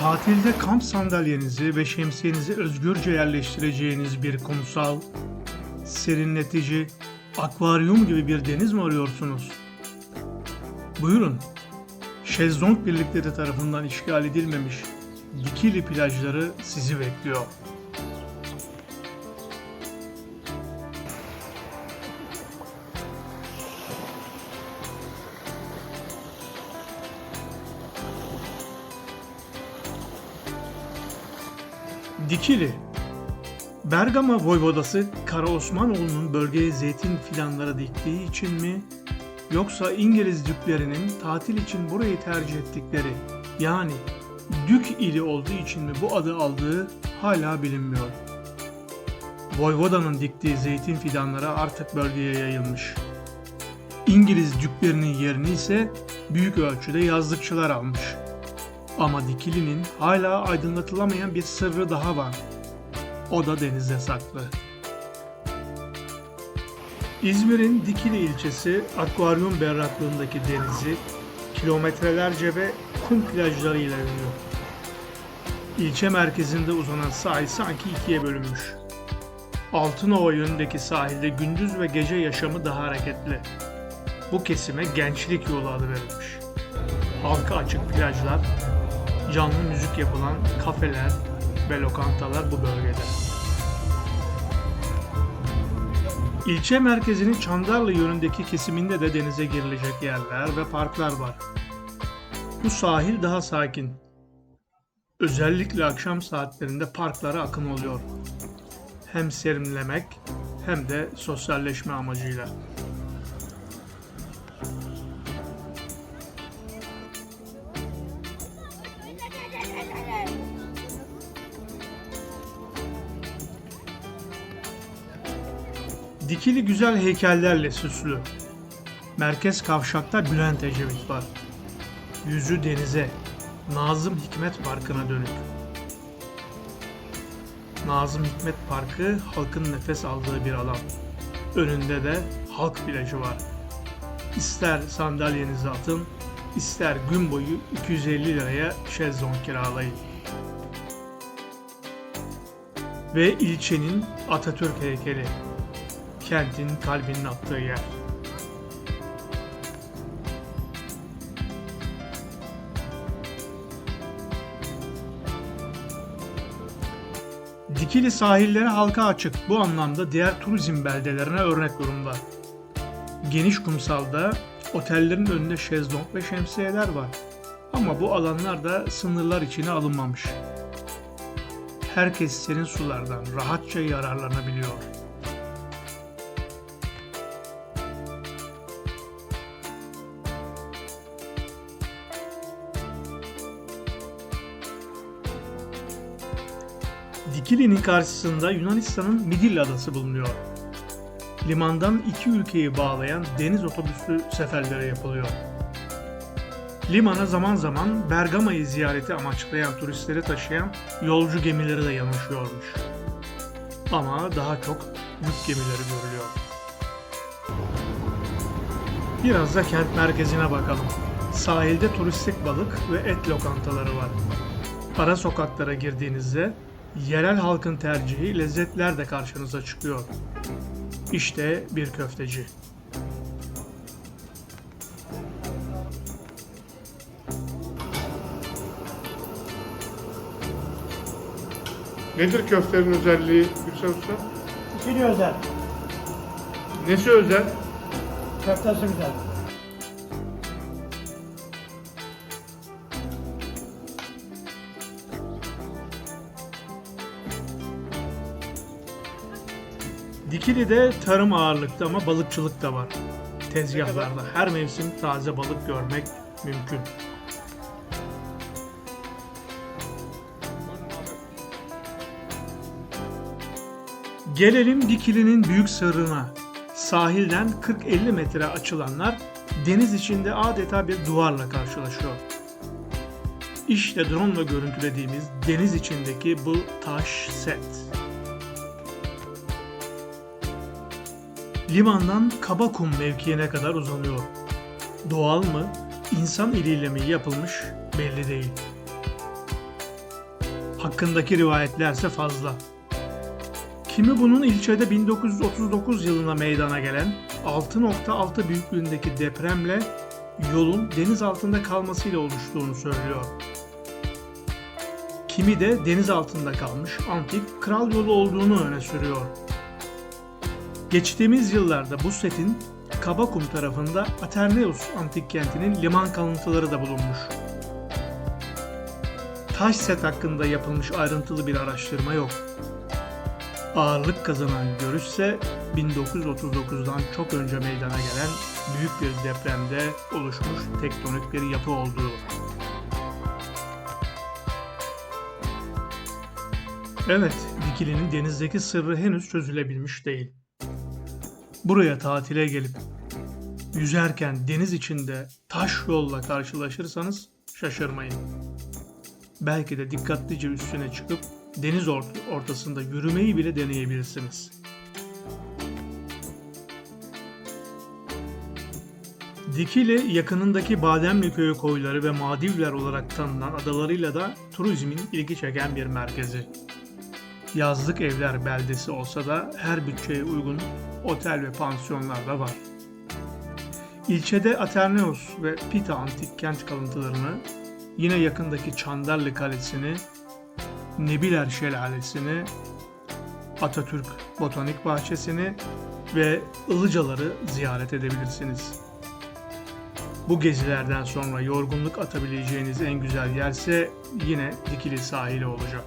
Tatilde kamp sandalyenizi ve şemsiyenizi özgürce yerleştireceğiniz bir kumsal, serinletici, akvaryum gibi bir deniz mi arıyorsunuz? Buyurun. Şezlong birlikleri tarafından işgal edilmemiş Dikili plajları sizi bekliyor. Dikili Bergama Voyvodası Kara Osmanoğlu'nun bölgeye zeytin fidanları diktiği için mi yoksa İngiliz düklerinin tatil için burayı tercih ettikleri yani Dük ili olduğu için mi bu adı aldığı hala bilinmiyor. Voyvoda'nın diktiği zeytin fidanları artık bölgeye yayılmış. İngiliz düklerinin yerini ise büyük ölçüde yazlıkçılar almış. Ama Dikili'nin hala aydınlatılamayan bir sırrı daha var. O da denizde saklı. İzmir'in Dikili ilçesi akvaryum berraklığındaki denizi kilometrelerce ve kum plajlarıyla ünlü. İlçe merkezinde uzanan sahil sanki ikiye bölünmüş. Altınova yönündeki sahilde gündüz ve gece yaşamı daha hareketli. Bu kesime gençlik yolu adı verilmiş. Halka açık plajlar, canlı müzik yapılan kafeler ve lokantalar bu bölgede. İlçe merkezinin Çandarlı yönündeki kesiminde de denize girilecek yerler ve parklar var. Bu sahil daha sakin. Özellikle akşam saatlerinde parklara akın oluyor. Hem serinlemek hem de sosyalleşme amacıyla. Dikili güzel heykellerle süslü. Merkez kavşakta Bülent Ecevit var. Yüzü denize, Nazım Hikmet Parkı'na dönük. Nazım Hikmet Parkı halkın nefes aldığı bir alan. Önünde de halk plajı var. İster sandalyenizi atın, ister gün boyu 250 liraya şezlong kiralayın. Ve ilçenin Atatürk heykeli. Kentin kalbinin attığı yer. Dikili sahilleri halka açık. Bu anlamda diğer turizm beldelerine örnek durumda. Geniş kumsalda otellerin önünde şezlong ve şemsiyeler var. Ama bu alanlar da sınırlar içine alınmamış. Herkes serin sulardan rahatça yararlanabiliyor. Dikili'nin karşısında Yunanistan'ın Midilli Adası bulunuyor. Limandan iki ülkeyi bağlayan deniz otobüsü seferleri yapılıyor. Limana zaman zaman Bergama'yı ziyareti amaçlayan turistleri taşıyan yolcu gemileri de yanaşıyormuş. Ama daha çok yük gemileri görülüyor. Biraz da kent merkezine bakalım. Sahilde turistik balık ve et lokantaları var. Ara sokaklara girdiğinizde yerel halkın tercihi lezzetler de karşınıza çıkıyor. İşte bir köfteci. Nedir köftenin özelliği Gülşen Usta? İçini özel. Nesi özel? Köftesi güzel. Dikili'de tarım ağırlıkta ama balıkçılık da var. Tezgahlarda her mevsim taze balık görmek mümkün. Gelelim Dikili'nin büyük sırrına. Sahilden 40-50 metre açılanlar deniz içinde adeta bir duvarla karşılaşıyor. İşte drone ile görüntülediğimiz deniz içindeki bu taş set. Limandan Kabakum mevkiine kadar uzanıyor. Doğal mı, insan eliyle mi yapılmış belli değil. Hakkındaki rivayetlerse fazla. Kimi bunun ilçede 1939 yılına meydana gelen 6.6 büyüklüğündeki depremle yolun deniz altında kalmasıyla oluştuğunu söylüyor. Kimi de deniz altında kalmış antik kral yolu olduğunu öne sürüyor. Geçtiğimiz yıllarda bu setin Kabakum tarafında Aterneus antik kentinin liman kalıntıları da bulunmuş. Taş set hakkında yapılmış ayrıntılı bir araştırma yok. Ağırlık kazanan görüşse 1939'dan çok önce meydana gelen büyük bir depremde oluşmuş tektonik bir yapı olduğu. Evet, Dikili'nin denizdeki sırrı henüz çözülebilmiş değil. Buraya tatile gelip yüzerken deniz içinde taş yolla karşılaşırsanız şaşırmayın. Belki de dikkatlice üstüne çıkıp deniz ort- ortasında yürümeyi bile deneyebilirsiniz. Dikili yakınındaki Bademli Köyü koyları ve Madivler olarak tanınan adalarıyla da turizmin ilgi çeken bir merkezi. Yazlık evler beldesi olsa da her bütçeye uygun otel ve pansiyonlar da var. İlçede Aterneus ve Pita antik kent kalıntılarını, yine yakındaki Çandarlı Kalesi'ni, Nebiler Şelalesi'ni, Atatürk Botanik Bahçesi'ni ve Ilıcaları ziyaret edebilirsiniz. Bu gezilerden sonra yorgunluk atabileceğiniz en güzel yerse yine Dikili sahili olacak.